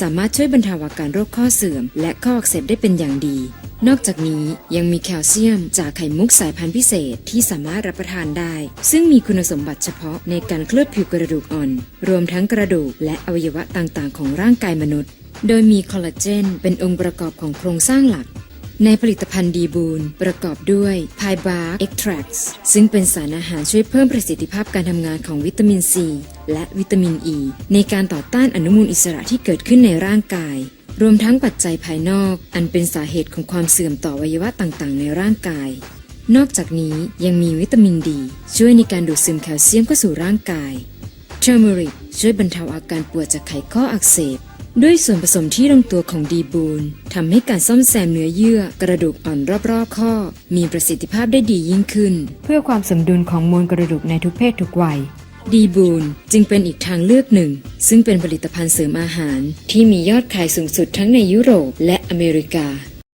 สามารถช่วยบรรเทาอาการโรคข้อเสื่อม และข้ออักเสบได้เป็นอย่างดี นอกจากนี้ยังมีแคลเซียม จากไข่มุกสายพันธุ์พิเศษที่สามารถรับประทานได้ ซึ่งมีคุณสมบัติเฉพาะในการเคลือบผิวกระดูกอ่อน รวมทั้งกระดูกและอวัยวะต่างๆ ของร่างกายมนุษย์ โดยมีคอลลาเจนเป็นองค์ประกอบของโครงสร้างหลัก ในผลิตภัณฑ์ดีบูนประกอบด้วยไพบาร์เอ็กทรักซึ่งเป็นสารอาหารช่วยเพิ่มประสิทธิภาพการทำงานของวิตามินซี และวิตามินอ e ีในการต่อต้านอนุมูลอิสระที่เกิดขึ้นในร่างกาย รวมทั้งปัจจัยภายนอก อันเป็นสาเหตุของความเสื่อมต่อวัยวะต่างๆ ในร่างกาย นอกจากนี้ยังมีวิตามินดี ช่วยในการดูดซึมแคลเซียมเข้าสู่ร่างกายเทอร์เมริกช่วยบรรเทาอาการปวดจากไขข้ออักเสบ ด้วยส่วนผสมที่ลงตัวของดีบูนทำให้การซ่อมแซมเนื้อเยื่อกระดูกอ่อนรอบๆ ข้อ มีประสิทธิภาพได้ดียิ่งขึ้น เพื่อความสมดุลของมวลกระดูกในทุกเพศทุกวัย ดีบูนจึงเป็นอีกทางเลือกหนึ่ง ซึ่งเป็นผลิตภัณฑ์เสริมอาหาร ที่มียอดขายสูงสุดทั้งในยุโรปและอเมริกา